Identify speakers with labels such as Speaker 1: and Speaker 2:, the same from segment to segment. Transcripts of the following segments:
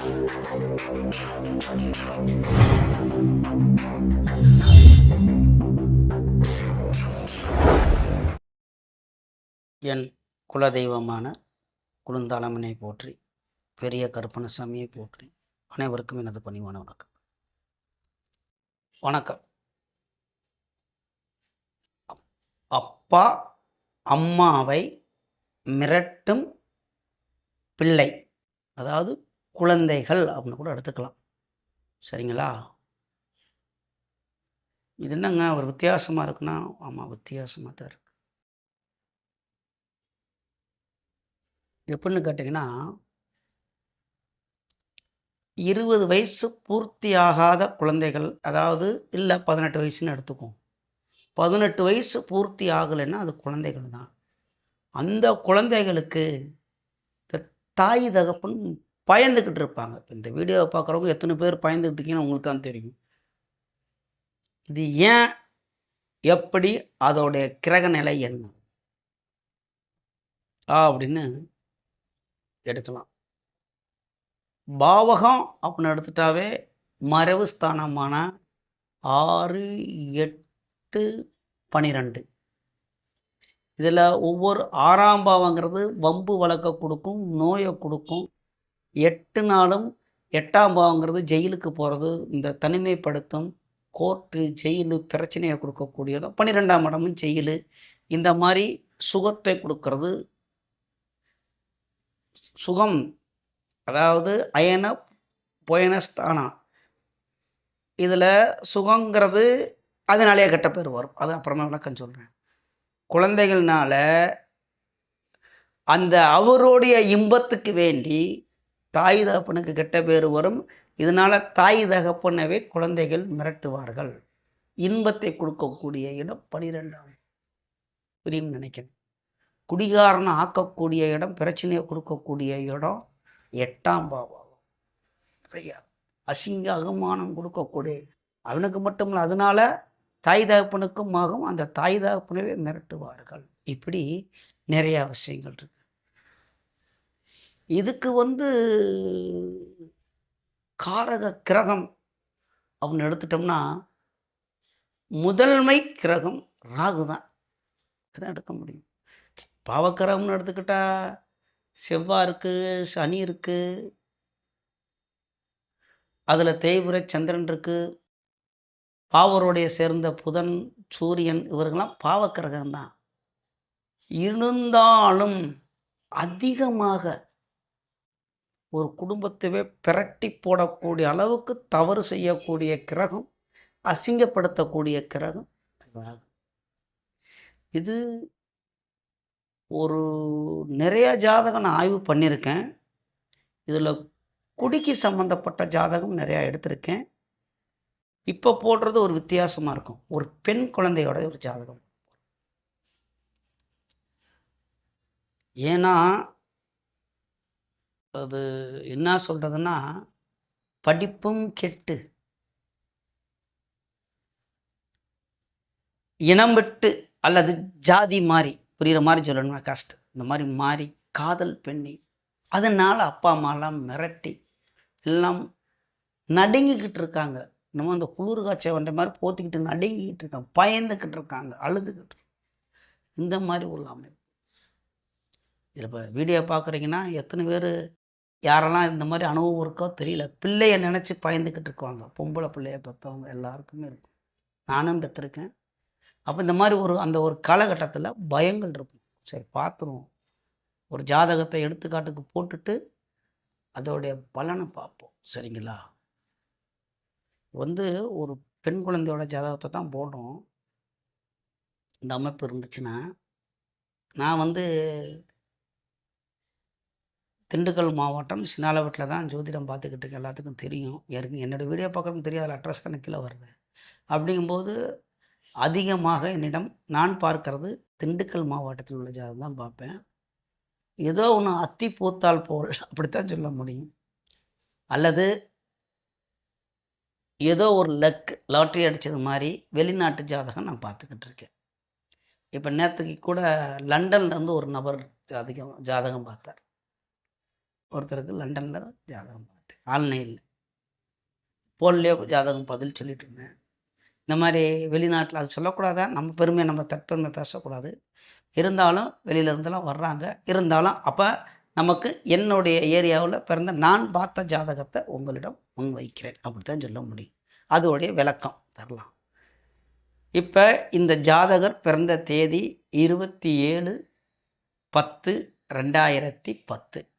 Speaker 1: என் குலதெய்வமான குழுந்தாளமனை போற்றி பெரிய கருப்பணசாமியை போற்றி அனைவருக்கும் எனது பணிவான வணக்கம். வணக்கம். அப்- அப்பா அம்மாவை மிரட்டும் பிள்ளை அதாவது குழந்தைகள் அப்படின்னு கூட எடுத்துக்கலாம். சரிங்களா? இது என்னங்க? ஒரு வித்தியாசமாக இருக்குன்னா ஆமாம் வித்தியாசமாக தான் இருக்கு. எப்படின்னு கேட்டிங்கன்னா இருபது வயசு பூர்த்தி ஆகாத குழந்தைகள் அதாவது இல்லை பதினெட்டு வயசுன்னு எடுத்துக்கும் பதினெட்டு வயசு பூர்த்தி ஆகலைன்னா அது குழந்தைகள் தான். அந்த குழந்தைகளுக்கு இந்த தாய் தகப்பன் பயந்துக்கிட்டு இருப்பாங்க. இந்த வீடியோவை பார்க்குறவங்க எத்தனை பேர் பயந்துக்கிட்டு இருக்கீங்கன்னு உங்களுக்கு தான் தெரியும். இது ஏன் எப்படி அதோடைய கிரக நிலை என்ன? அப்படின்னு எடுக்கலாம். பாவகம் அப்படின்னு எடுத்துட்டாவே மறைவு ஸ்தானமான ஆறு எட்டு பனிரெண்டு. இதில் ஒவ்வொரு ஆறாம் பாவங்கிறது வம்பு வழக்க கொடுக்கும் நோயை கொடுக்கும் எட்டு நாளும் எட்டாம் பாவங்கிறது ஜெயிலுக்கு போகிறது இந்த தனிமைப்படுத்தும் கோர்ட்டு ஜெயிலு பிரச்சனையை கொடுக்கக்கூடியதும் பன்னிரெண்டாம் இடமும் ஜெயிலு. இந்த மாதிரி சுகத்தை கொடுக்கறது. சுகம் அதாவது அயன புயனஸ்தானா இதில் சுகங்கிறது அதனாலேயே கெட்ட பேர் வரும் அது அப்புறமா விளக்கம் சொல்கிறேன் குழந்தைகள்னால அந்த அவருடைய இன்பத்துக்கு வேண்டி தாய் தகப்பனுக்கு கெட்ட பேர் வரும். இதனால் தாய் தகப்பனவே குழந்தைகள் மிரட்டுவார்கள். இன்பத்தை கொடுக்கக்கூடிய இடம் பனிரெண்டாம். புரியும் நினைக்கிறேன். குடிகாரனை ஆக்கக்கூடிய இடம் பிரச்சனையை கொடுக்கக்கூடிய இடம் எட்டாம் பாவாகும் சரியா? அசிங்க அகமானம் கொடுக்கக்கூடிய. அவனுக்கு மட்டும் இல்லை அதனால தாய் தகப்பனுக்கும் ஆகும். அந்த தாய் தகப்பனவே மிரட்டுவார்கள். இப்படி நிறைய விஷயங்கள் இருக்கு. இதுக்கு வந்து காரக கிரகம் அப்படின்னு எடுத்துட்டோம்னா முதன்மை கிரகம் ராகு தான் தான் எடுக்க முடியும். பாவக்கிரகம்னு எடுத்துக்கிட்டால் செவ்வாய் இருக்குது சனி இருக்குது அதில் தேய்புர சந்திரன் இருக்குது பாவருடைய சேர்ந்த புதன் சூரியன் இவர்கள்லாம் பாவக்கிரகம் தான் இருந்தாலும் அதிகமாக ஒரு குடும்பத்தையே பிரட்டி போடக்கூடிய அளவுக்கு தவறு செய்யக்கூடிய கிரகம் அசிங்கப்படுத்தக்கூடிய கிரகம். இது ஒரு நிறைய ஜாதகம் நான் ஆய்வு பண்ணியிருக்கேன். இதில் குடிக்கு சம்மந்தப்பட்ட ஜாதகம் நிறையா எடுத்திருக்கேன். இப்போ போடுறது ஒரு வித்தியாசமாக இருக்கும். ஒரு பெண் குழந்தையோட ஒரு ஜாதகம். ஏன்னா அது என்ன சொல்கிறதுன்னா படிப்பும் கெட்டு. இனம் விட்டு அல்லது ஜாதி மாறி புரிகிற மாதிரி சொல்லணும்னா கஷ்டம். இந்த மாதிரி மாறி காதல் பெண்ணி அதனால் அப்பா அம்மாலாம் மிரட்டி எல்லாம் நடுங்கிக்கிட்டு இருக்காங்க. நம்ம அந்த குளிர் காய்ச்சல் வந்த மாதிரி போத்திக்கிட்டு நடுங்கிக்கிட்டு இருக்காங்க. பயந்துக்கிட்டு இருக்காங்க. அழுதுகிட்டு இந்த மாதிரி உள்ள அமைப்பு. இதில் இப்போ வீடியோ பார்க்குறீங்கன்னா எத்தனை பேர் யாரெல்லாம் இந்த மாதிரி அனுபவம் இருக்கோ தெரியல. பிள்ளைய நினச்சி பயந்துக்கிட்டு இருக்குவாங்க. பொம்பளை பிள்ளைய பெற்றவங்க எல்லாருக்குமே இருக்கும். நானும் பெற்றிருக்கேன் அப்போ இந்த மாதிரி ஒரு அந்த ஒரு காலகட்டத்தில் பயங்கள் இருக்கும். சரி பார்த்துருவோம் ஒரு ஜாதகத்தை எடுத்துக்காட்டுக்கு போட்டுட்டு அதோடைய பலனை பார்ப்போம். சரிங்களா? வந்து ஒரு பெண் குழந்தையோட ஜாதகத்தை தான் போடுறோம் இந்த அமைப்பு இருந்துச்சுன்னா நான் வந்து திண்டுக்கல் மாவட்டம் சின்னாலவட்டில் தான் ஜோதிடம் பார்த்துக்கிட்டு இருக்கேன் எல்லாத்துக்கும் தெரியும். யாருக்கு என்னோட வீடியோ பார்க்குறதுக்கு தெரியும் அதில் அட்ரஸ் தானே கீழே வருது. அப்படிங்கும்போது அதிகமாக என்னிடம் நான் பார்க்கறது திண்டுக்கல் மாவட்டத்தில் உள்ள ஜாதகம் தான் பார்ப்பேன். ஏதோ ஒன்று அத்தி பூத்தால் போல் அப்படித்தான் சொல்ல முடியும். அல்லது ஏதோ ஒரு லக் லாட்ரி அடித்தது மாதிரி வெளிநாட்டு ஜாதகம் நான் பார்த்துக்கிட்டு இருக்கேன். இப்போ நேற்றுக்கு கூட லண்டன்லேருந்து ஒரு நபர் ஜாதகம் ஜாதகம் பார்த்தார். ஒருத்தருக்கு லண்டனில் ஜாதகம் பார்த்தேன் ஆன்லைனில் ஃபோன்லேயே ஜாதகம் பதில் சொல்லிட்டு இருந்தேன். இந்த மாதிரி வெளிநாட்டில் அது சொல்லக்கூடாதா? நம்ம பெருமையை நம்ம தற்பெருமை பேசக்கூடாது. இருந்தாலும் வெளியில இருந்தெல்லாம் வர்றாங்க. இருந்தாலும் அப்போ நமக்கு என்னுடைய ஏரியாவில் பிறந்த நான் பார்த்த ஜாதகத்தை உங்களிடம் முன்வைக்கிறேன். அப்படி தான் சொல்ல முடியும். அதோடைய விளக்கம் தரலாம். இப்போ இந்த ஜாதகர் பிறந்த தேதி இருபத்தி ஏழு பத்து ரெண்டாயிரத்தி பத்து.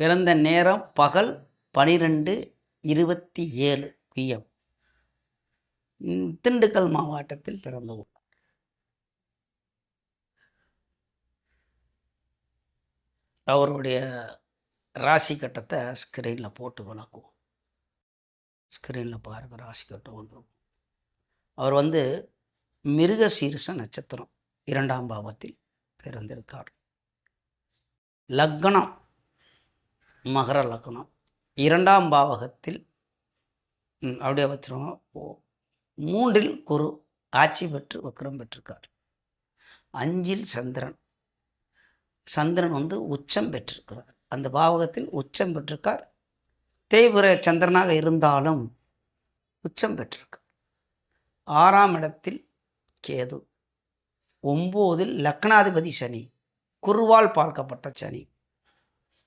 Speaker 1: பிறந்த நேரம் பகல் பனிரெண்டு இருபத்தி ஏழு பிஎம் திண்டுக்கல் மாவட்டத்தில் பிறந்த ஊர். அவருடைய ராசி கட்டத்தை ஸ்க்ரீனில் போட்டு விளக்குவோம். ஸ்க்ரீனில் பாருங்கள் ராசி கட்டம் வந்துடும் அவர் வந்து மிருக சீர்ஷ நட்சத்திரம் இரண்டாம் பாவத்தில் பிறந்திருக்கார். லக்னம் மகர லக்னம். இரண்டாம் பாவகத்தில் அப்படியே வச்சிருவோம். ஓ, மூன்றில் குரு ஆட்சி பெற்று வக்ரம் பெற்றிருக்கார். அஞ்சில் சந்திரன். சந்திரன் வந்து உச்சம் பெற்றிருக்கிறார். அந்த பாவகத்தில் உச்சம் பெற்றிருக்கார். தேய்புர சந்திரனாக இருந்தாலும் உச்சம் பெற்றிருக்கார். ஆறாம் இடத்தில் கேது. ஒம்போதில் லக்னாதிபதி சனி. குருவால் பார்க்கப்பட்ட சனி.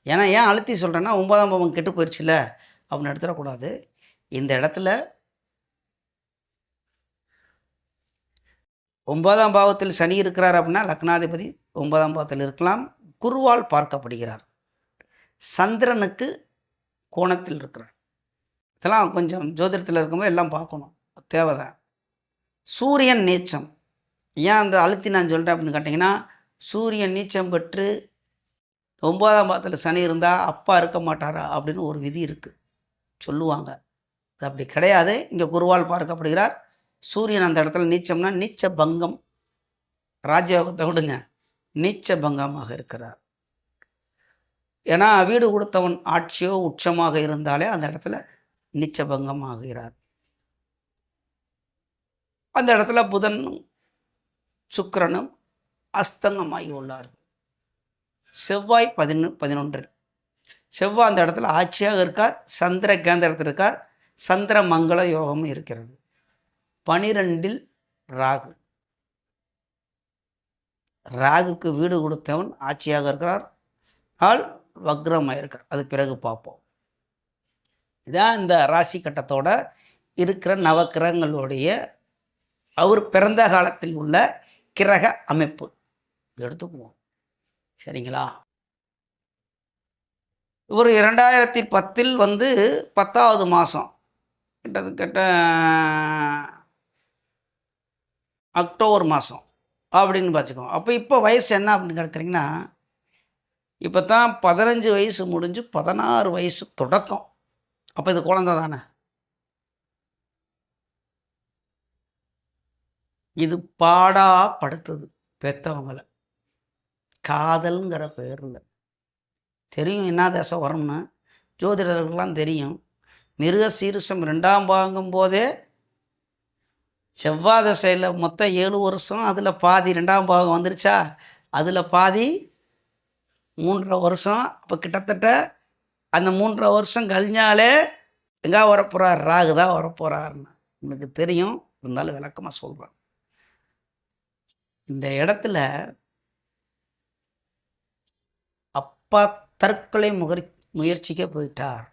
Speaker 1: ஏன்னா ஏன் அழுத்தி சொல்கிறேன்னா ஒன்பதாம் பாவம் கெட்டு போயிடுச்சுல அப்படின்னு எடுத்துடக்கூடாது. இந்த இடத்துல ஒன்பதாம் பாவத்தில் சனி இருக்கிறார் அப்படின்னா லக்னாதிபதி ஒன்பதாம் பாவத்தில் இருக்கலாம். குருவால் பார்க்கப்படுகிறார். சந்திரனுக்கு கோணத்தில் இருக்கிறார். இதெல்லாம் கொஞ்சம் ஜோதிடத்தில் இருக்கும்போது எல்லாம் பார்க்கணும். தேவைதான். சூரியன் நீச்சம். ஏன் அந்த அழுத்தி நான் சொல்கிறேன் அப்படின்னு கேட்டிங்கன்னா சூரியன் நீச்சம் பெற்று ஒன்பதாம் பாதத்தில் சனி இருந்தால் அப்பா இருக்க மாட்டாரா அப்படின்னு ஒரு விதி இருக்குது சொல்லுவாங்க. அது அப்படி கிடையாது. இங்கே குருவால் பார்க்கப்படுகிறார். சூரியன் அந்த இடத்துல நீச்சம்னா நீச்ச பங்கம் ராஜயோகத்தை விடுங்க. நீச்ச பங்கமாக இருக்கிறார். ஏன்னா வீடு கொடுத்தவன் ஆட்சியோ உச்சமாக இருந்தாலே அந்த இடத்துல நீச்ச பங்கம் ஆகிறார் அந்த இடத்துல புதனும் சுக்கரனும் அஸ்தங்கமாகி உள்ளார்கள். செவ்வாய் பதினொன்று பதினொன்று. செவ்வாய் அந்த இடத்துல ஆட்சியாக இருக்கார் சந்திர கேந்திரத்தில் இருக்கார் சந்திர மங்கள யோகமும் இருக்கிறது. பனிரெண்டில் ராகு. ராகுக்கு வீடு கொடுத்தவன் ஆட்சியாக இருக்கிறார் ஆள் வக்ரமாக இருக்கார். அது பிறகு பார்ப்போம். இதான் இந்த ராசி கட்டத்தோட இருக்கிற நவக்கிரகங்களுடைய அவர் பிறந்த காலத்தில் உள்ள கிரக அமைப்பு. எடுத்துக்குவோம். சரிங்களா? இவர் இரண்டாயிரத்தி பத்தில் வந்து பத்தாவது மாதம் கிட்டத்தட்ட அக்டோபர் மாதம் அப்படின்னு பார்த்துக்கோங்க அப்போ இப்போ வயசு என்ன அப்படின்னு கேட்குறீங்கன்னா இப்போ தான் பதினஞ்சு வயசு முடிஞ்சு பதினாறு வயசு தொடக்கம். அப்போ இது குழந்தை தானே? இது பாடா படுத்துது பெற்றவங்களை காதல்ங்கிற பேரில் தெரியும் என்ன தசை வரும்னு. ஜோதிடர்கள்லாம் தெரியும். மிருக சீரிசம் ரெண்டாம் பாங்கும் போதே செவ்வாய் தசையில் மொத்தம் ஏழு வருஷம் அதில் பாதி ரெண்டாம் பாகம் வந்துருச்சா? அதில் பாதி மூன்றரை வருஷம். அப்போ கிட்டத்தட்ட அந்த மூன்றரை வருஷம் கழிஞ்சாலே எங்கே வரப்போகிறார் ராகு தான் வரப்போகிறாருன்னு எனக்கு தெரியும். இருந்தாலும் விளக்கமாக சொல்கிறேன் இந்த இடத்துல அப்பா தற்கொலை முகர் முயற்சிக்க போயிட்டார்.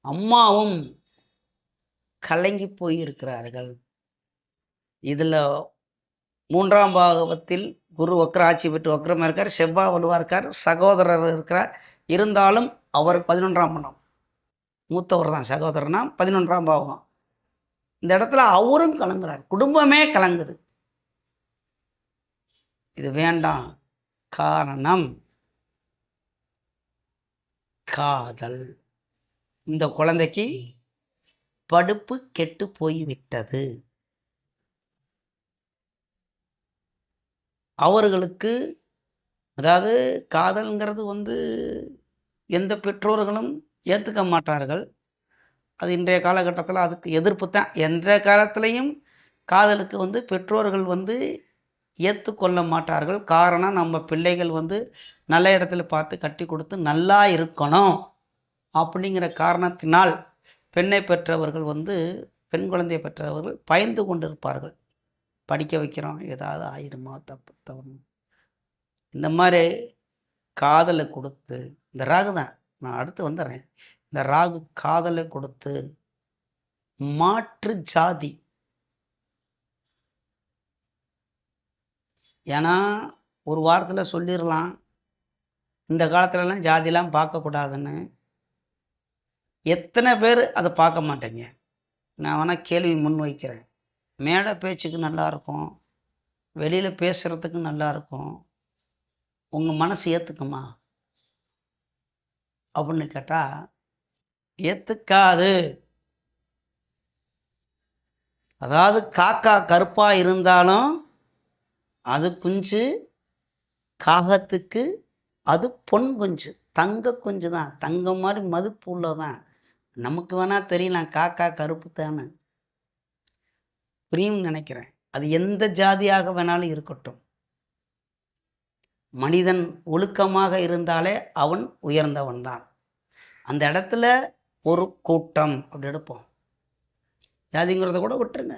Speaker 1: அம்மாவும் கலங்கி போயிருக்கிறார்கள். இதில் மூன்றாம் பாகவத்தில் குரு வக்ராட்சி பெற்று வக்ரமாக இருக்கார் செவ்வாய் வலுவாக இருக்கார் சகோதரர் இருக்கிறார். இருந்தாலும் அவர் பதினொன்றாம் பணம் மூத்தவர் தான் சகோதரனா பதினொன்றாம் பாகம். இந்த இடத்துல அவரும் கலங்குறார். குடும்பமே கலங்குது. இது வேண்டாம். காரணம் காதல். இந்த குழந்தைக்கு படுப்பு கெட்டு போய்விட்டது. அவர்களுக்கு அதாவது காதல்ங்கிறது வந்து எந்த பெற்றோர்களும் ஏற்றுக்க மாட்டார்கள். அது இன்றைய காலகட்டத்தில் அதுக்கு எதிர்ப்பு தான். எந்த காலத்துலேயும் காதலுக்கு வந்து பெற்றோர்கள் வந்து ஏற்றுக்கொள்ள மாட்டார்கள். காரணம் நம்ம பிள்ளைகள் வந்து நல்ல இடத்துல பார்த்து கட்டி கொடுத்து நல்லா இருக்கணும். அப்படிங்கிற காரணத்தினால் பெண்ணை பெற்றவர்கள் வந்து பெண் குழந்தையை பெற்றவர்கள் பயந்து கொண்டிருப்பார்கள். படிக்க வைக்கிறோம் ஏதாவது ஆயிருமா தப்பு தவறு. இந்த மாதிரி காதலை கொடுத்து இந்த ராகு தான் நான் அடுத்து வந்துடுறேன். இந்த ராகு காதலை கொடுத்து மாற்று ஜாதி ஏன்னா ஒரு வாரத்தில் சொல்லிடலாம் இந்த காலத்துலலாம் ஜாதிலாம் பார்க்கக்கூடாதுன்னு. எத்தனை பேர் அதை பார்க்க மாட்டேங்க நான் வேணால் கேள்வி முன் வைக்கிறேன் மேடை பேச்சுக்கு நல்லாயிருக்கும் வெளியில் பேசுகிறதுக்கு நல்லாயிருக்கும் உங்கள் மனசு ஏற்றுக்குமா அப்படின்னு கேட்டால் ஏற்றுக்காது அதாவது காக்கா கருப்பாக இருந்தாலும் அது குஞ்சு காகத்துக்கு அது பொன் குஞ்சு தங்க குஞ்சு தான். தங்கம் மாதிரி மதிப்பு உள்ளதான் நமக்கு வேணால் தெரியலாம் காக்கா கருப்பு தானே புரியும் நினைக்கிறேன். அது எந்த ஜாதியாக வேணாலும் இருக்கட்டும். மனிதன் ஒழுக்கமாக இருந்தாலே அவன் உயர்ந்தவன் தான். அந்த இடத்துல ஒரு கூட்டம் அப்படி எடுப்போம். ஜாதிங்கிறத கூட விட்டுருங்க.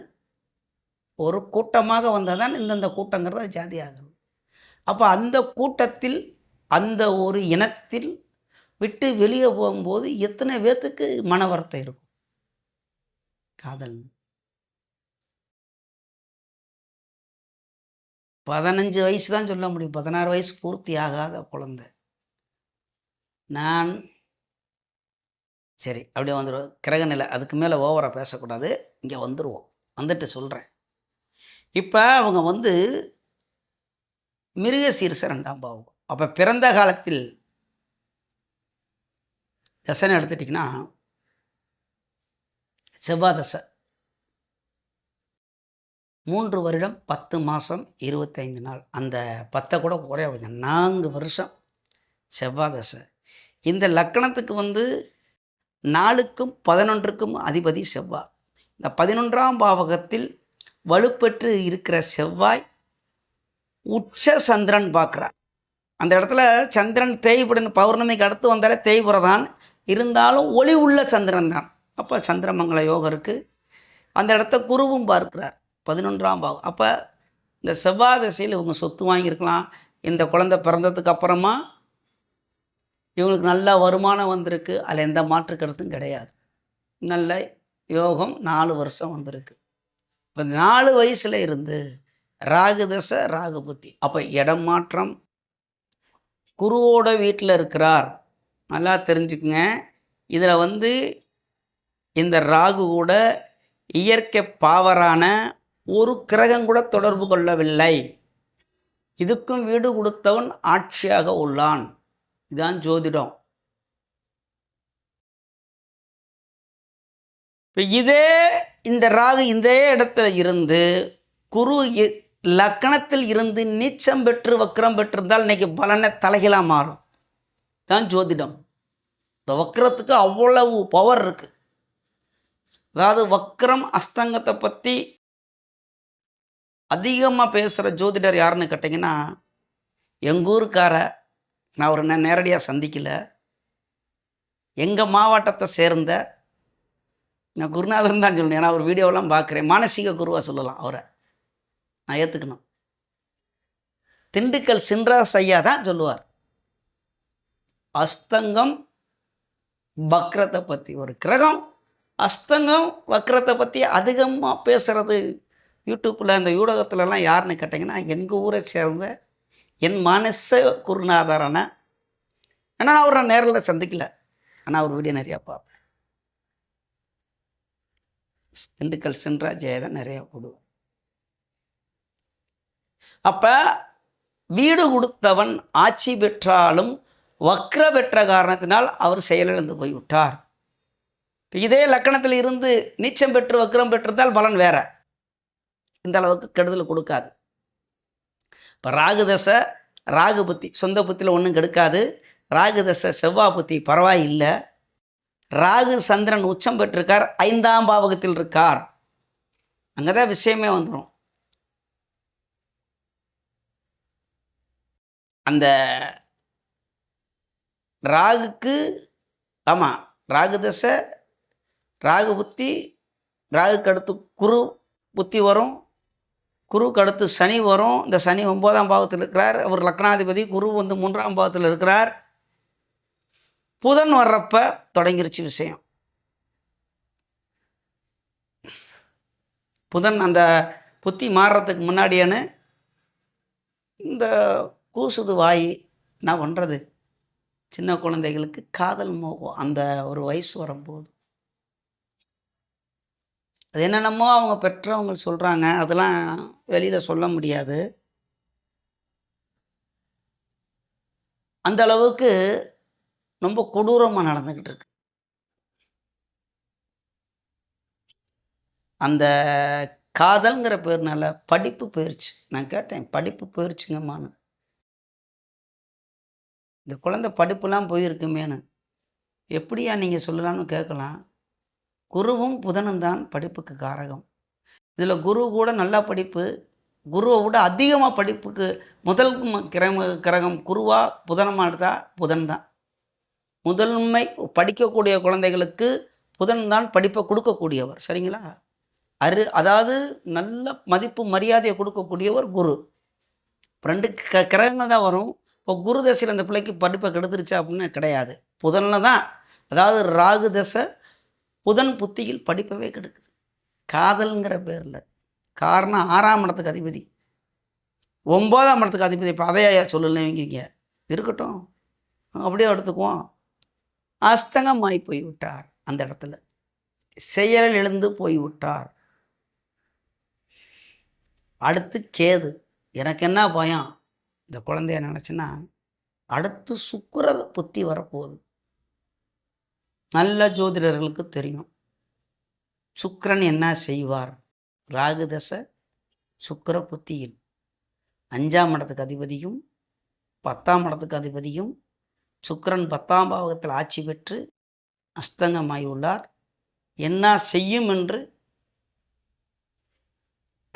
Speaker 1: ஒரு கூட்டமாக வந்தால் தான் இந்தந்த கூட்டங்கிறது ஜாதி ஆகும் அப்போ அந்த கூட்டத்தில் அந்த ஒரு இனத்தில் விட்டு வெளியே போகும்போது எத்தனை பேர்த்துக்கு மனவரத்தை இருக்கும்? காதல். பதினஞ்சு வயசு தான் சொல்ல முடியும். பதினாறு வயசு பூர்த்தி ஆகாத குழந்தை. நான் சரி அப்படியே வந்துடுவோம் கிரக நிலை அதுக்கு மேலே ஓவராக பேசக்கூடாது. இங்கே வந்துடுவோம் வந்துட்டு சொல்கிறேன் இப்போ அவங்க வந்து மிருக சீர்ச ரெண்டாம் பாவம். அப்போ பிறந்த காலத்தில் தசைன்னு எடுத்துட்டிங்கன்னா செவ்வாய் தசை மூன்று வருடம் பத்து மாதம் இருபத்தைந்து நாள். அந்த பத்தை கூட குறைய நான்கு வருஷம் செவ்வாய் தசை இந்த லக்கணத்துக்கு வந்து நாலுக்கும் பதினொன்றுக்கும் அதிபதி செவ்வாய் இந்த பதினொன்றாம் பாவகத்தில் வலுப்பெற்று இருக்கிற செவ்வாய் உச்ச சந்திரன் பார்க்குறார். அந்த இடத்துல சந்திரன் தேய்புடன் பௌர்ணமிக்கு அடுத்து வந்தாலே தேய்புறதான் இருந்தாலும் ஒளி உள்ள சந்திரன் தான். அப்போ சந்திரமங்கல யோகம் இருக்குது அந்த இடத்த குருவும் பார்க்குறார். பதினொன்றாம் பாவம் அப்போ இந்த செவ்வாய் திசையில் இவங்க சொத்து வாங்கியிருக்கலாம். இந்த குழந்தை பிறந்ததுக்கு அப்புறமா இவங்களுக்கு நல்ல வருமானம் வந்திருக்கு. அதில் எந்த மாற்று கருத்தும் கிடையாது. நல்ல யோகம் நாலு வருஷம் வந்திருக்கு. இப்போ நாலு வயசில் இருந்து ராகு தசை ராகு புத்தி. அப்போ இடம் மாற்றம். குருவோட வீட்டில் இருக்கிறார். நல்லா தெரிஞ்சுக்குங்க. இதில் வந்து இந்த ராகு கூட இயற்கை பாவரான ஒரு கிரகம் கூட தொடர்பு கொள்ளவில்லை. இதுக்கும் வீடு கொடுத்தவன் ஆட்சியாக உள்ளான். இதான் ஜோதிடம். இப்போ இதே இந்த ராகு இந்த இடத்துல இருந்து குரு இ- லக்கணத்தில் இருந்து நீச்சம் பெற்று வக்கரம் பெற்றிருந்தால் இன்னைக்கு பலனை தலைகீழாக மாறும். தான் ஜோதிடம். இந்த வக்கரத்துக்கு அவ்வளவு பவர் இருக்கு. அதாவது வக்ரம் அஸ்தங்கத்தை பற்றி அதிகமாக பேசுகிற ஜோதிடர் யாருன்னு கேட்டிங்கன்னா எங்கள் ஊருக்கார நான் ஒரு நேரடியாக சந்திக்கல. எங்கள் மாவட்டத்தை சேர்ந்த நான் குருநாதன் தான் சொல்லணும். ஏன்னா அவர் வீடியோவெல்லாம் பார்க்குறேன். மானசீக குருவாக சொல்லலாம் அவரை. நான் ஏற்றுக்கணும் திண்டுக்கல் சின்ராஸ் ஐயா தான் சொல்லுவார். அஸ்தங்கம் வக்ரத்தை பற்றி ஒரு கிரகம் அஸ்தங்கம் வக்ரத்தை பற்றி அதிகமாக பேசுகிறது யூடியூப்பில் இந்த ஊடகத்துலலாம் யாருன்னு கேட்டிங்கன்னா எங்கள் ஊரை சேர்ந்த என் மனச குருநாதரான. ஆனால் நான் அவரை நேரில் சந்திக்கல. ஆனால் அவர் வீடியோ நிறையா பார்ப்பேன். திண்டுக்கல் சென்றா ஜெயதான் நிறையா போடுவார் அப்போ வீடு கொடுத்தவன் ஆட்சி பெற்றாலும் வக்ர பெற்ற காரணத்தினால் அவர் செயலிழந்து போய்விட்டார். இதே லக்கணத்தில் இருந்து நீச்சம் பெற்று வக்ரம் பெற்றிருந்தால் பலன் வேற. இந்த அளவுக்கு கெடுதல் கொடுக்காது. இப்போ ராகு தசை ராகு புத்தி சொந்த புத்தியில் ஒன்றும் கெடுக்காது. ராகு தசை செவ்வாய் புத்தி பரவாயில்லை. ராகு சந்திரன் உச்சம் பெற்றிருக்கார் ஐந்தாம் பாவகத்தில் இருக்கார். அங்கே தான் விஷயமே வந்துடும் அந்த ராகுக்கு ஆமாம் ராகு தசை ராகு புத்தி ராகுக்கு அடுத்து குரு புத்தி வரும். குருவுக்கு அடுத்து சனி வரும். இந்த சனி ஒன்பதாம் பாவத்தில் இருக்கிறார். அவர் லக்னாதிபதி குரு வந்து மூன்றாம் பாவத்தில் இருக்கிறார். புதன் வர்றப்ப தொடங்கிருச்சு விஷயம். புதன் அந்த புத்தி மாறுறதுக்கு முன்னாடியானு இந்த கூசுது வாய் என்ன பண்ணுறது சின்ன குழந்தைகளுக்கு காதல் மோகம் அந்த ஒரு வயசு வரும்போது. அது என்னென்னமோ அவங்க பெற்றவங்க சொல்கிறாங்க அதெல்லாம் வெளியில் சொல்ல முடியாது. அந்த அளவுக்கு ரொம்ப கொடூரமாக நடந்துக்கிட்டு இருக்கு. அந்த காதல்ங்கிற பேர்னால படிப்பு போயிடுச்சு நான் கேட்டேன் படிப்பு போயிடுச்சுங்கம்மான்னு இந்த குழந்தை படிப்புலாம் போயிருக்குமேனு. எப்படியா நீங்கள் சொல்லலாம்னு கேட்கலாம். குருவும் புதனும் தான் படிப்புக்கு காரகம். இதில் குரு கூட நல்லா படிப்பு குருவை விட அதிகமாக படிப்புக்கு முதல் கிரம கிரகம் குருவா புதனமாக எடுத்தால் புதன் தான். முதன்மை படிக்கக்கூடிய குழந்தைகளுக்கு புதன் தான் படிப்பை கொடுக்கக்கூடியவர். சரிங்களா? அரு அதாவது நல்ல மதிப்பு மரியாதையை கொடுக்கக்கூடியவர் குரு. ரெண்டு க கிரகங்கள் தான் வரும். இப்போ குரு தசையில் அந்த பிள்ளைக்கு படிப்பை கெடுத்துருச்சா அப்படின்னு கிடையாது. புதனில் தான். அதாவது ராகு தசை புதன் புத்தியில் படிப்பவே கெடுக்குது. காதல்ங்கிற பேரில். காரணம் ஆறாம் இடத்துக்கு அதிபதி. ஒம்போதாம் இடத்துக்கு அதிபதி. இப்போ அதையா சொல்லலைங்க இருக்கட்டும். அப்படியே எடுத்துக்குவோம். அஸ்தங்கமாய் போய் விட்டார் அந்த இடத்துல. செயலில் எழுந்து போய் விட்டார் அடுத்து கேது. எனக்கு என்ன பயம்? இந்த குழந்தைய நினச்சின்னா அடுத்து சுக்கிர புத்தி வரப்போகுது. நல்ல ஜோதிடர்களுக்கு தெரியும். சுக்கரன் என்ன செய்வார்? ராகு தசை சுக்கிர புத்தியில். அஞ்சாம் இடத்துக்கு அதிபதியும் பத்தாம் இடத்துக்கு அதிபதியும் சுக்கிரன் பத்தாம் பாவகத்தில் ஆட்சி பெற்று அஸ்தங்கமாகி உள்ளார் என்ன செய்யும் என்று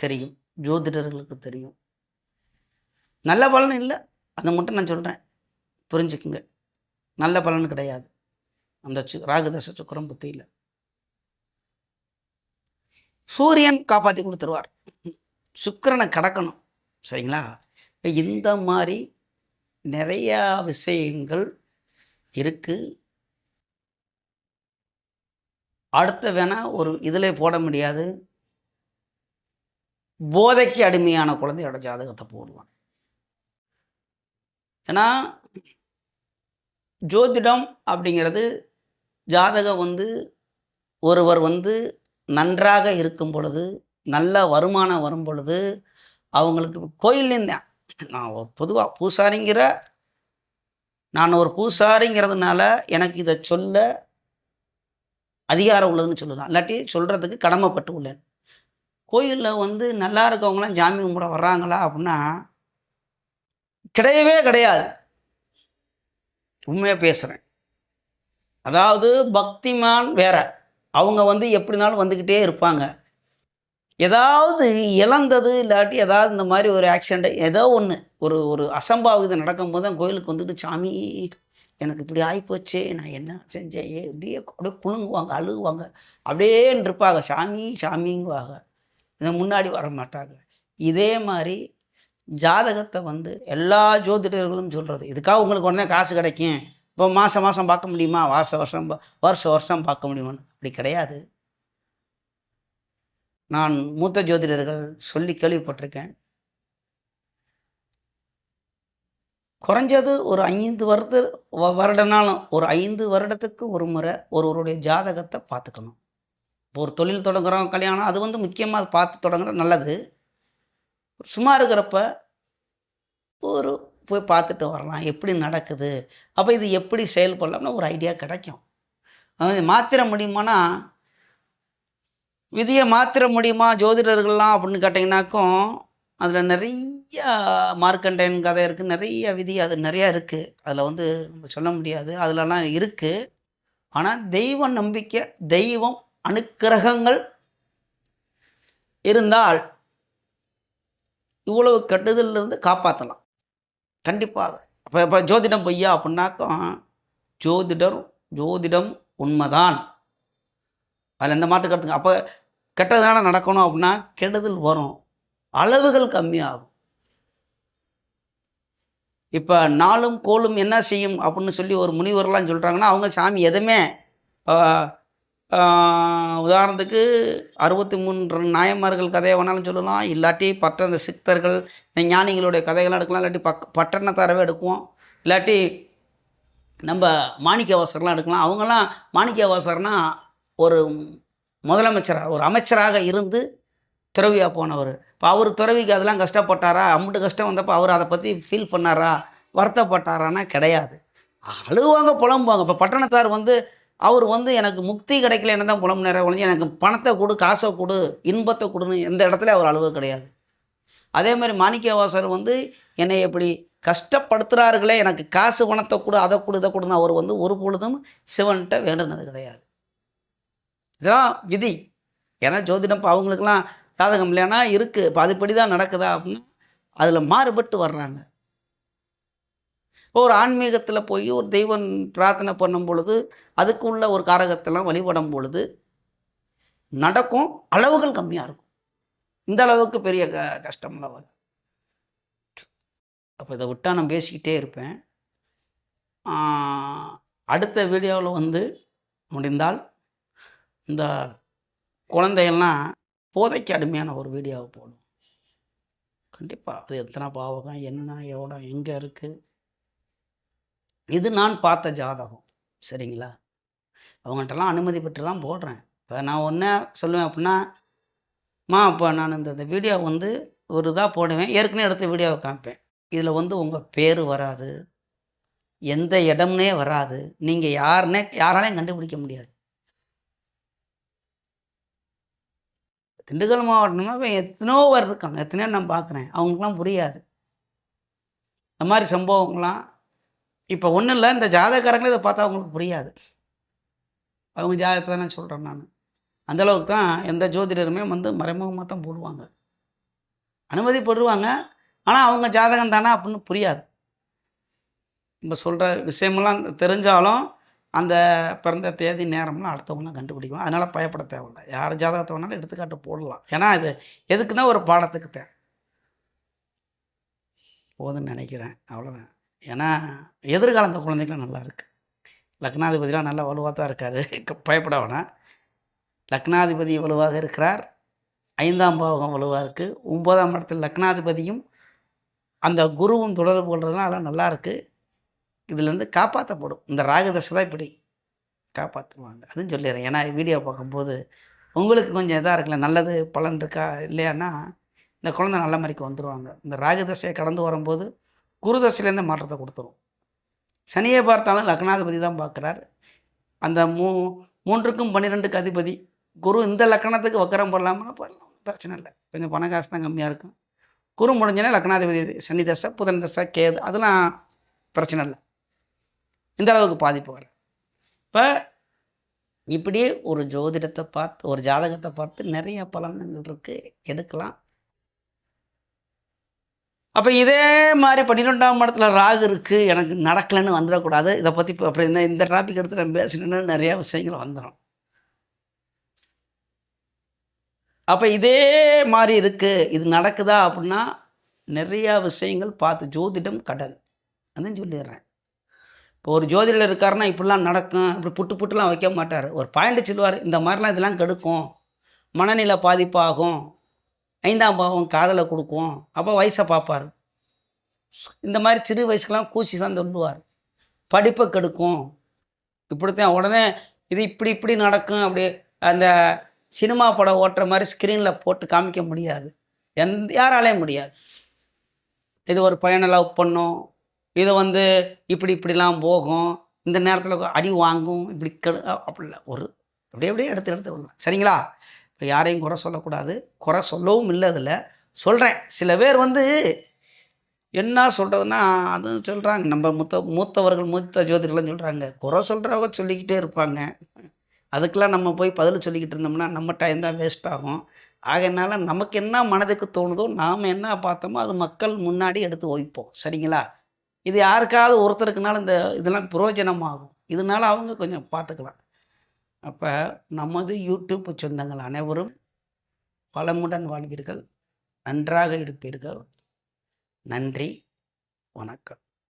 Speaker 1: தெரியும். ஜோதிடர்களுக்கு தெரியும். நல்ல பலன் இல்லை. அதை மட்டும் நான் சொல்கிறேன் புரிஞ்சுக்குங்க. நல்ல பலன் கிடையாது. அந்த சு ராகுதச சுக்கரம் புத்தியில் சூரியன் காப்பாற்றி கொடுத்துருவார். சுக்கிரனை கடக்கணும். சரிங்களா? இந்த மாதிரி நிறையா விஷயங்கள் இருக்குது அடுத்த வேணால் ஒரு இதில் போட முடியாது. போதைக்கு அடிமையான குழந்தையோட ஜாதகத்தை போடலாம். ஏன்னா ஜோதிடம் அப்படிங்கிறது ஜாதகம் வந்து ஒருவர் வந்து நன்றாக இருக்கும் பொழுது நல்ல வருமானம் வரும் பொழுது அவங்களுக்கு கோயில்லேருந்தேன் நான் பொதுவாக பூசாரிங்கிற நான் ஒரு பூசாரிங்கிறதுனால எனக்கு இதை சொல்ல அதிகாரம் உள்ளதுன்னு சொல்லலாம் இல்லாட்டி சொல்கிறதுக்கு கடமைப்பட்டு உள்ளேன். கோயிலில் வந்து நல்லா இருக்கவங்களாம் ஜாமி கும்பிட வர்றாங்களா அப்படின்னா கிடையவே கிடையாது. உண்மையாக பேசுகிறேன் அதாவது பக்திமான் வேற. அவங்க வந்து எப்படினாலும் வந்துக்கிட்டே இருப்பாங்க. ஏதாவது இழந்தது இல்லாட்டி ஏதாவது இந்த மாதிரி ஒரு ஆக்சிடெண்ட் ஏதோ ஒன்று ஒரு ஒரு அசம்பாவிதம் நடக்கும்போது தான் கோயிலுக்கு வந்துட்டு சாமி எனக்கு இப்படி ஆகிப்போச்சே நான் என்ன செஞ்சேன்? ஏ இப்படியே அப்படியே குலுங்குவாங்க அழுகுவாங்க. அப்படியே இருப்பாங்க சாமி சாமிங்குவாங்க. இதை முன்னாடி வர மாட்டாங்க. இதே மாதிரி ஜாதகத்தை வந்து எல்லா ஜோதிடர்களும் சொல்கிறது இதுக்காக உங்களுக்கு உடனே காசு கிடைக்கும். இப்போ மாதம் மாதம் பார்க்க முடியுமா? வாச வருஷம் வருஷம் வருஷ வருஷம் பார்க்க முடியுமான்னு? அப்படி கிடையாது. நான் மூத்த ஜோதிடர்கள் சொல்லி கேள்விப்பட்டிருக்கேன். குறைஞ்சது ஒரு ஐந்து வருட வ- வருடனாலும் ஒரு ஐந்து வருடத்துக்கு ஒரு முறை ஒருவருடைய ஜாதகத்தை பார்த்துக்கணும். இப்போ ஒரு தொழில் தொடங்குறோம் கல்யாணம் அது வந்து முக்கியமாக பார்த்து தொடங்குறது நல்லது. சும்மா இருக்கிறப்ப ஒரு போய் பார்த்துட்டு வரலாம் எப்படி நடக்குது? அப்போ இது எப்படி செயல்படலாம்னு ஒரு ஐடியா கிடைக்கும். மாத்திர முடியுமானா விதியை மாத்திர முடியுமா ஜோதிடர்கள்லாம் அப்படின்னு கேட்டிங்கனாக்கும் அதில் நிறையா மார்க்கண்டையன் கதை இருக்குது நிறைய விதி அது நிறையா இருக்குது அதில் வந்து நம்ம சொல்ல முடியாது. அதிலலாம் இருக்குது ஆனால் தெய்வ நம்பிக்கை தெய்வம் அனுக்கிரகங்கள் இருந்தால் இவ்வளவு கட்டுதலிருந்து காப்பாற்றலாம் கண்டிப்பாக. இப்போ இப்போ ஜோதிடம் பொய்யா அப்படின்னாக்கும் ஜோதிடர் ஜோதிடம் உண்மைதான். அதில் எந்த மாற்று கருத்துங்க அப்போ கெட்டதான நடக்கணும் அப்படின்னா கெடுதல் வரும். அளவுகள் கம்மியாகும். இப்போ நாளும் கோலும் என்ன செய்யும் அப்படின்னு சொல்லி ஒரு முனிவர்லாம் சொல்கிறாங்கன்னா அவங்க சாமி எதுவுமே உதாரணத்துக்கு அறுபத்தி மூன்று நாயன்மார்கள் கதையை வேணாலும் சொல்லலாம். இல்லாட்டி பட்ட இந்த சித்தர்கள் இந்த ஞானிகளுடைய கதைகள்லாம் எடுக்கலாம். இல்லாட்டி பக் பட்டணத்தாரவே எடுக்குவோம். இல்லாட்டி நம்ம மாணிக்கவாசர்லாம் எடுக்கலாம். அவங்கெல்லாம் மாணிக்கவாசர்னா ஒரு முதலமைச்சராக ஒரு அமைச்சராக இருந்து துறவியாக போனவர். இப்போ அவர் துறவிக்கு அதெல்லாம் கஷ்டப்பட்டாரா? அம்முட்டு கஷ்டம் வந்தப்போ அவர் அதை பற்றி ஃபீல் பண்ணாரா? வருத்தப்பட்டாரான்னா கிடையாது. அழுவாங்க புலம்புவாங்க. இப்போ பட்டணத்தார் வந்து அவர் வந்து எனக்கு முக்தி கிடைக்கலன்னு தான் புலம்புனார ஒழிஞ்சு எனக்கு பணத்தை கொடு காசை கொடு இன்பத்தை கொடுன்னு எந்த இடத்துல அவர் அழுவ கிடையாது. அதே மாதிரி மாணிக்கவாசர் வந்து என்னை எப்படி கஷ்டப்படுத்துகிறார்களே எனக்கு காசு பணத்தை கொடு அதை கொடு இதை கொடுன்னு அவர் வந்து ஒரு பொழுதும் சிவன்கிட்ட வேண்டுனது கிடையாது. இதெல்லாம் விதி. ஏன்னா ஜோதிடம் இப்போ அவங்களுக்குலாம் ஜாதகம் இல்லைன்னா இருக்குது இப்போ அதுபடி தான் நடக்குதா அப்படின்னு அதில் மாறுபட்டு வர்றாங்க. ஒரு ஆன்மீகத்தில் போய் ஒரு தெய்வம் பிரார்த்தனை பண்ணும் பொழுது அதுக்கு உள்ள ஒரு காரகத்தெல்லாம் வழிபடும் பொழுது நடக்கும் அளவுகள் கம்மியாக இருக்கும். இந்த அளவுக்கு பெரிய க கஷ்டம்லாம் வரும் அப்போ இதை விட்டால் நான் பேசிக்கிட்டே இருப்பேன். அடுத்த வீடியோவில் வந்து முடிந்தால் இந்த குழந்தையெல்லாம் போதைக்கு அடிமையான ஒரு வீடியோவை போடும். கண்டிப்பாக அது எத்தனை பாவகம் என்ன எவ்வளோ எங்கே இருக்குது இது நான் பார்த்த ஜாதகம். சரிங்களா? அவங்கள்ட்டலாம் அனுமதி பெற்று தான் போடுறேன். இப்போ நான் ஒன்றே சொல்லுவேன் அப்படின்னா மா இப்போ நான் இந்த இந்த வீடியோ வந்து ஒரு இதாக போடுவேன். ஏற்கனவே எடுத்த வீடியோவை காமிப்பேன். இதில் வந்து உங்கள் பேர் வராது. எந்த இடம்னே வராது. நீங்கள் யாருன்னே யாராலையும் கண்டுபிடிக்க முடியாது. திண்டுக்கல் மாவட்டம்னா இப்போ எத்தனையோ பேர் இருக்காங்க. எத்தனையோ நான் பார்க்குறேன். அவங்களுக்குலாம் புரியாது. இந்த மாதிரி சம்பவங்கள்லாம் இப்போ ஒன்றும் இல்லை. இந்த ஜாதகக்காரங்களே இதை பார்த்தா அவங்களுக்கு புரியாது. அவங்க ஜாதகத்தை தான் சொல்கிறேன் நான். அந்தளவுக்கு தான் எந்த ஜோதிடருமே வந்து மறைமுகமாக தான் போடுவாங்க. அனுமதி போடுவாங்க ஆனால் அவங்க ஜாதகம் தானே அப்படின்னு புரியாது. நம்ம சொல்கிற விஷயமெல்லாம் தெரிஞ்சாலும் அந்த பிறந்த தேதி நேரம்லாம் அடுத்தவங்களாம் கண்டுபிடிக்கும் அதனால் பயப்பட தேவையில்லை. யார் ஜாதகத்தை வேணாலும் எடுத்துக்காட்டு போடலாம். ஏன்னா இது எதுக்குன்னா ஒரு பாடத்துக்கு தேவை. போதுன்னு நினைக்கிறேன். அவ்வளோதான் ஏன்னா எதிர்காலம் அந்த குழந்தைகளும் நல்லா இருக்குது லக்னாதிபதிலாம் நல்லா வலுவாக தான் இருக்கார். பயப்பட வேணாம். லக்னாதிபதி வலுவாக இருக்கிறார். ஐந்தாம் பாவகம் வலுவாக இருக்குது ஒன்பதாம் இடத்தில் லக்னாதிபதியும் அந்த குருவும் தொடர்பு கொள்றதுனால அதெல்லாம் நல்லா இருக்குது இதுலேருந்து காப்பாற்றப்படும் இந்த ராகதசை தான் இப்படி காப்பாற்றுவாங்க அதுவும் சொல்லிடுறேன். ஏன்னா வீடியோ பார்க்கும்போது உங்களுக்கு கொஞ்சம் இதாக இருக்குல்ல நல்லது பலன் இருக்கா இல்லையான்னா இந்த குழந்தை நல்ல மாதிரிக்கு வந்துடுவாங்க இந்த ராகதசையை கடந்து வரும்போது குருதசையிலேருந்து மாற்றத்தை கொடுத்துரும். சனியை பார்த்தாலும் லக்னாதிபதி தான் பார்க்குறார். அந்த மூ மூன்றுக்கும் பன்னிரெண்டுக்கு அதிபதி. குரு இந்த லக்கணத்துக்கு வக்கரம் போடலாமா? போடலாம். பிரச்சனை இல்லை. கொஞ்சம் பண காசு தான் கம்மியாக இருக்கும். குரு முடிஞ்சோடனே லக்னாதிபதி சனி தசை புதன் தசை கேது அதெல்லாம் பிரச்சனை இல்லை. இந்த அளவுக்கு பாதிப்பு வர இப்போ இப்படியே ஒரு ஜோதிடத்தை பார்த்து ஒரு ஜாதகத்தை பார்த்து நிறைய பலன்கள் இருக்குது எடுக்கலாம். அப்போ இதே மாதிரி பன்னிரெண்டாம் இடத்துல ராகு இருக்குது எனக்கு நடக்கலைன்னு வந்துடக்கூடாது. இதை பற்றி இப்போ அப்படி இந்த இந்த டாபிக் எடுத்து நம்ம பேசினேன்னா நிறையா விஷயங்கள் வந்துடும் அப்போ இதே மாதிரி இருக்குது இது நடக்குதா அப்படின்னா நிறையா விஷயங்கள் பார்த்து ஜோதிடம் கடல். அதுன்னு சொல்லிடுறேன். இப்போ ஒரு ஜோதிடர் இருக்காருன்னா இப்படிலாம் நடக்கும் இப்படி புட்டு புட்டுலாம் வைக்க மாட்டார். ஒரு பாயிண்ட் சொல்லுவார் இந்த மாதிரிலாம் இதெல்லாம் கெடுக்கும். மனநிலை பாதிப்பாகும். ஐந்தாம் பாவம் காதலை கொடுக்கும். அப்போ வயசை பார்ப்பார். இந்த மாதிரி சிறு வயசுக்கெலாம் கூச்சி தான் சொல்லுவார். படிப்பை கெடுக்கும். இப்படித்தான் உடனே இது இப்படி இப்படி நடக்கும். அப்படி அந்த சினிமா படம் ஓட்டுற மாதிரி ஸ்க்ரீனில் போட்டு காமிக்க முடியாது. எந்த யாராலையும் முடியாது. இது ஒரு பையனை லவ் பண்ணும். இதை வந்து இப்படி இப்படிலாம் போகும். இந்த நேரத்தில் அடி வாங்கும். இப்படி கெடு அப்படிலாம் ஒரு அப்படியே அப்படியே எடுத்து எடுத்து விடலாம். சரிங்களா? இப்போ யாரையும் குறை சொல்லக்கூடாது. குறை சொல்லவும் இல்லை அதில். சொல்கிறேன் சில பேர் வந்து என்ன சொல்கிறதுனா அது சொல்கிறாங்க நம்ம மூத்த மூத்தவர்கள் மூத்த ஜோதிடர்கள்லாம் சொல்கிறாங்க குறை சொல்கிறவங்க சொல்லிக்கிட்டே இருப்பாங்க. அதுக்கெல்லாம் நம்ம போய் பதில் சொல்லிக்கிட்டு இருந்தோம்னா நம்ம டைம் தான் வேஸ்ட் ஆகும். ஆகையினால நமக்கு என்ன மனதுக்கு தோணுதோ நாம் என்ன பார்த்தோமோ அது மக்கள் முன்னாடி எடுத்து வைப்போம். சரிங்களா? இது யாருக்காவது ஒருத்தருக்குனாலும் இந்த இதெல்லாம் பிரயோஜனமாகும். இதனால அவங்க கொஞ்சம் பார்த்துக்கலாம். அப்போ நமது யூடியூப் சொந்தங்கள் அனைவரும் பலமுடன் வாழ்வீர்கள். நன்றாக இருப்பீர்கள். நன்றி. வணக்கம்.